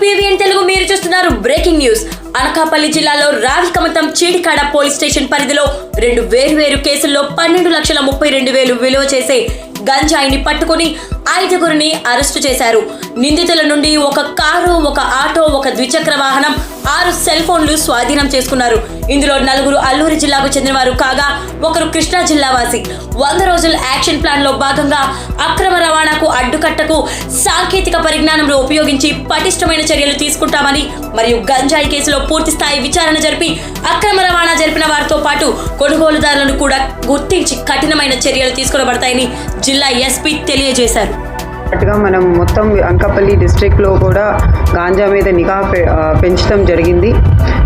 BVN Telugu మీరు చూస్తున్నారు breaking news Anakapalli జిల్లాలో రావికమతం చీడికాడ పోలీస్ స్టేషన్ పరిధిలో రెండు వేర్వేరు కేసుల్లో పన్నెండు లక్షల ముప్పై రెండు వేలు విలువ చేసే గంజాయిని పట్టుకుని ఐదుగురిని అరెస్టు చేశారు. నిందితుల నుండి ఒక కారు ఒక ఆటో ఒక ద్విచక్ర వాహనం ఆరు సెల్ ఫోన్లు స్వాధీనం చేసుకున్నారు. ఇందులో నలుగురు అల్లూరి జిల్లాకు చెందినవారు కాగా ఒకరు కృష్ణా జిల్లా వాసి వంద రోజుల యాక్షన్ ప్లాన్లో భాగంగా అక్రమ రవాణాకు అడ్డుకట్టకు సాంకేతిక పరిజ్ఞానంలో ఉపయోగించి పటిష్టమైన చర్యలు తీసుకుంటామని మరియు గంజాయి కేసులో పూర్తి స్థాయి విచారణ జరిపి అక్రమ రవాణా జరిపిన వారితో పాటు కొనుగోలుదారులను కూడా గుర్తించి కఠినమైన చర్యలు తీసుకునబడతాయని జిల్లా ఎస్పీ తెలియజేశారు. అటుగా మనం మొత్తం అంకపల్లి డిస్ట్రిక్ట్లో కూడా గాంజా మీద నిఘా పె- పెంచడం జరిగింది.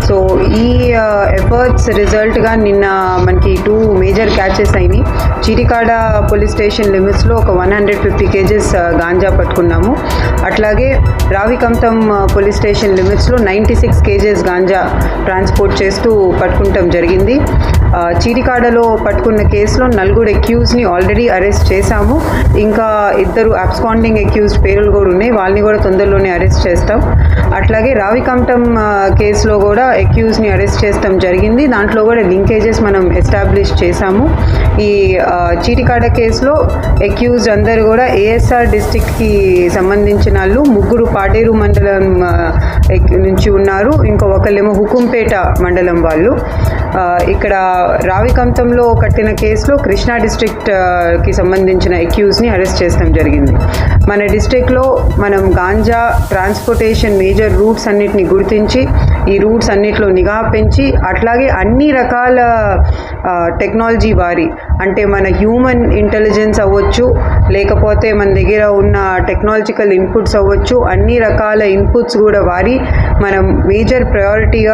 సో ఈ ఎఫర్ట్స్ రిజల్ట్గా నిన్న మనకి టూ మేజర్ క్యాచెస్ అయినాయి. చిరికాడ పోలీస్ స్టేషన్ లిమిట్స్లో ఒక one hundred fifty kgs ganja పట్టుకున్నాము. అట్లాగే రావికంతం పోలీస్ స్టేషన్ లిమిట్స్లో ninety six kgs ganja transport చేస్తూ పట్టుకుంటాం జరిగింది. చీటికాడలో పట్టుకున్న కేసులో నలుగురు అక్యూజ్ని ఆల్రెడీ అరెస్ట్ చేశాము. ఇంకా ఇద్దరు అబ్స్కాండింగ్ అక్యూజ్డ్ పేర్లు కూడా ఉన్నాయి. వాళ్ళని కూడా తొందరలోనే అరెస్ట్ చేస్తాం. అట్లాగే రావికంఠం కేసులో కూడా అక్యూజ్ని అరెస్ట్ చేస్తాం జరిగింది. దాంట్లో కూడా లింకేజెస్ మనం ఎస్టాబ్లిష్ చేశాము. ఈ చీటికాడ కేసులో అక్యూజ్డ్ అందరు కూడా ఏఎస్ఆర్ డిస్టిక్కి సంబంధించిన వాళ్ళు. ముగ్గురు పాడేరు మండలం నుంచి ఉన్నారు. ఇంకో ఒకళ్ళేమో హుకుంపేట మండలం వాళ్ళు. ఇక్కడ రావికంతంలో కట్టిన కేసులో కృష్ణా డిస్ట్రిక్ట్కి సంబంధించిన అక్యూజ్ని అరెస్ట్ చేస్తాం జరిగింది. మన డిస్ట్రిక్ట్లో మనం గాంజా ట్రాన్స్పోర్టేషన్ మేజర్ రూట్స్ అన్నిటిని గుర్తించి ఈ రూట్స్ అన్నిట్లో నిఘా పెంచి అట్లాగే అన్ని రకాల టెక్నాలజీ వారి అంటే మన హ్యూమన్ ఇంటెలిజెన్స్ అవ్వచ్చు లేకపోతే మన దగ్గర ఉన్న టెక్నాలజికల్ ఇన్పుట్స్ అవ్వచ్చు అన్ని రకాల ఇన్పుట్స్ కూడా వారి మనం మేజర్ ప్రయారిటీగా